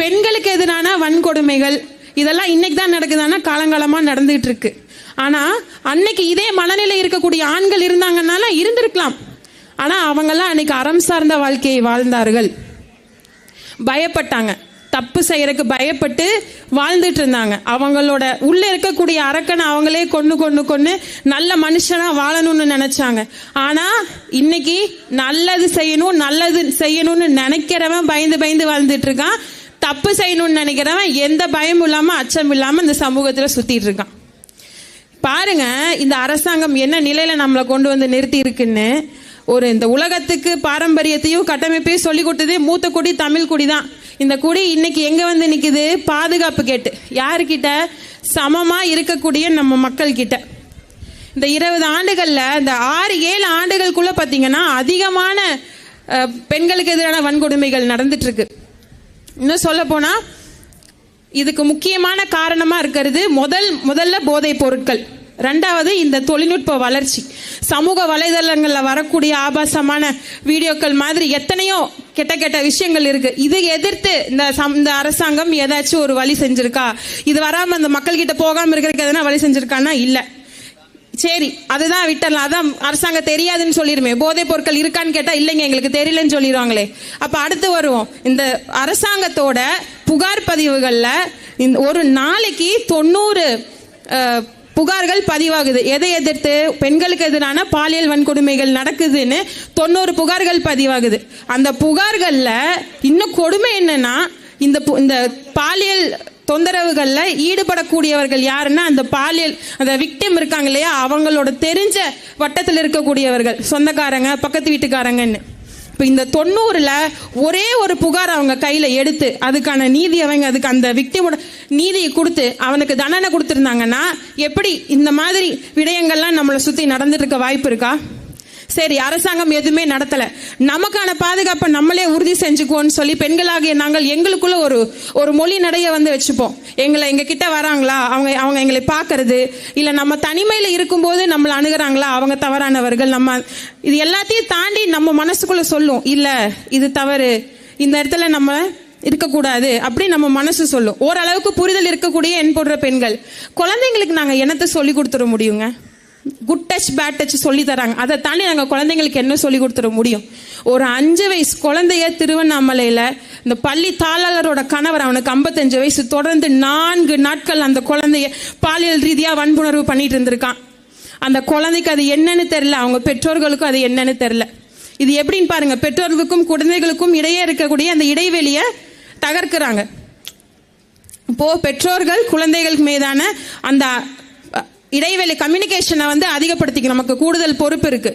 பெண்களுக்கு எதிரான வன்கொடுமைகள் இதெல்லாம் இன்னைக்கு தான் நடக்குதுன்னா காலங்காலமா நடந்துகிட்டு இருக்கு ஆனா அன்னைக்கு இதே மனநிலை இருக்கக்கூடிய ஆண்கள் இருந்தாங்கன்னால இருந்திருக்கலாம். ஆனா அவங்கெல்லாம் அன்னைக்கு அறம் சார்ந்த வாழ்க்கையை வாழ்ந்தார்கள். பயப்பட்டாங்க. தப்பு செய்யறதுக்கு பயப்பட்டு வாழ்ந்துட்டு இருந்தாங்க அவங்களோட உள்ள இருக்கக்கூடிய அரக்கனை அவங்களே கொண்டு கொண்டு கொண்டு நல்ல மனுஷனா வாழணும்னு நினைச்சாங்க. ஆனா இன்னைக்கு நல்லது செய்யணும் நல்லது செய்யணும்னு நினைக்கிறவன் பயந்து பயந்து வாழ்ந்துட்டு இருக்கான் தப்பு செய்யணும்னு நினைக்கிறவன் எந்த பயமும் இல்லாமல் அச்சம் இல்லாமல் இந்த சமூகத்தில் சுத்திட்டு இருக்கான். பாருங்க இந்த அரசாங்கம் என்ன நிலையில நம்மளை கொண்டு வந்து நிறுத்தி இருக்குன்னு. ஒரு இந்த உலகத்துக்கு பாரம்பரியத்தையும் கட்டமைப்பையும் சொல்லி கொடுத்ததே மூத்த குடி தமிழ் குடி தான். இந்த குடி இன்னைக்கு எங்க வந்து நிக்குது? பாதுகாப்பு கேட்டு. யாருக்கிட்ட? சமமா இருக்கக்கூடிய நம்ம மக்கள் கிட்ட இந்த இருபது ஆண்டுகள்ல இந்த ஆறு ஏழு ஆண்டுகளுக்குள்ள பாத்தீங்கன்னா அதிகமான பெண்களுக்கு எதிரான வன்கொடுமைகள் நடந்துட்டு இருக்கு. இன்னும் சொல்ல போனா இதுக்கு முக்கியமான காரணமா இருக்கிறது முதல் முதல்ல போதைப் பொருட்கள். ரெண்டாவது இந்த தொழில்நுட்ப வளர்ச்சி. சமூக வலைதளங்களில் வரக்கூடிய ஆபாசமான வீடியோக்கள் மாதிரி எத்தனையோ கெட்ட கெட்ட விஷயங்கள் இருக்கு. இதை எதிர்த்து இந்த சம்- இந்த அரசாங்கம் ஏதாச்சும் ஒரு வழி செஞ்சிருக்கா? இது வராம இந்த மக்கள் கிட்ட போகாம இருக்கிறதுக்கு எதனா வழி செஞ்சிருக்கான்னா இல்லை. சரி அதுதான் விட்டலாம் அதான் அரசாங்கம் தெரியாதுன்னு சொல்லிருமே போதைப் பொருட்கள் இருக்கான்னு கேட்டா இல்லைங்க எங்களுக்கு தெரியலன்னு சொல்லிடுவாங்களே. அப்ப அடுத்து வருவோம். இந்த அரசாங்கத்தோட புகார் பதிவுகள்ல இந்த ஒரு நாளைக்கு தொண்ணூறு புகார்கள் பதிவாகுது. எதை எதிர்த்து? பெண்களுக்கு எதிரான பாலியல் வன்கொடுமைகள் நடக்குதுன்னு தொண்ணூறு புகார்கள் பதிவாகுது. அந்த புகார்கள்ல இன்னும் கொடுமை என்னன்னா இந்த பு- இந்த பாலியல் தொந்தரவுகளில் ஈடுபடக்கூடியவர்கள் யாருன்னா அந்த பாலியல் அந்த விக்டிம் இருக்காங்க இல்லையா அவங்களோட தெரிஞ்ச வட்டத்தில் இருக்கக்கூடியவர்கள். சொந்தக்காரங்க பக்கத்து வீட்டுக்காரங்கன்னு. இப்போ இந்த தொண்ணூறில் ஒரே ஒரு புகார் அவங்க கையில் எடுத்து அதுக்கான நீதி அவங்க அதுக்கு அந்த விக்டிமோட நீதியை கொடுத்து அவனுக்கு தண்டனை கொடுத்துருந்தாங்கன்னா எப்படி இந்த மாதிரி விடயங்கள்லாம் நம்மளை சுற்றி நடந்துட்டு இருக்க வாய்ப்பு இருக்கா? சரி அரசாங்கம் எதுவுமே நடத்தல. நமக்கான பாதுகாப்பை நம்மளே உறுதி செஞ்சுக்குவோம்னு சொல்லி பெண்களாகிய நாங்கள் எங்களுக்குள்ள ஒரு ஒரு மொழி நடைய வந்து வச்சுப்போம். எங்களை எங்க கிட்ட வராங்களா? அவங்க அவங்க எங்களை பார்க்கறது. இல்ல நம்ம தனிமையில இருக்கும்போது நம்மளை அணுகிறாங்களா? அவங்க தவறானவர்கள் நம்ம இது எல்லாத்தையும் தாண்டி நம்ம மனசுக்குள்ள சொல்லும். இல்ல இது தவறு. இந்த இடத்துல நம்ம இருக்கக்கூடாது அப்படி நம்ம மனசு சொல்லும். ஓரளவுக்கு புரிதல் இருக்கக்கூடிய என் போடுற பெண்கள். குழந்தைங்களுக்கு நாங்க என்னத்தை சொல்லி கொடுத்துட முடியுங்க? குட் டச் பேட் டச் சொல்லி தராங்க அதை தாண்டி நாங்கள் குழந்தைங்களுக்கு என்ன சொல்லி கொடுத்துட முடியும்? ஒரு அஞ்சு வயசு குழந்தைய திருவண்ணாமலையில் இந்த பள்ளி தாளாளரோட கணவர் அவனுக்கு 55 வயசு தொடர்ந்து நான்கு நாட்கள் அந்த குழந்தைய பாலியல் ரீதியாக வன்புணர்வு பண்ணிட்டு இருந்திருக்கான். அந்த குழந்தைக்கு அது என்னன்னு தெரில அவங்க பெற்றோர்களுக்கும் அது என்னன்னு தெரில இது எப்படின்னு பாருங்க. பெற்றோர்களுக்கும் குழந்தைகளுக்கும் இடையே இருக்கக்கூடிய அந்த இடைவெளியை தகர்க்கிறாங்க. இப்போ பெற்றோர்கள் குழந்தைகளுக்கு மீதான அந்த இடைவெளி கம்யூனிகேஷனை வந்து அதிகப்படுத்திக்க நமக்கு கூடுதல் பொறுப்பு இருக்கு.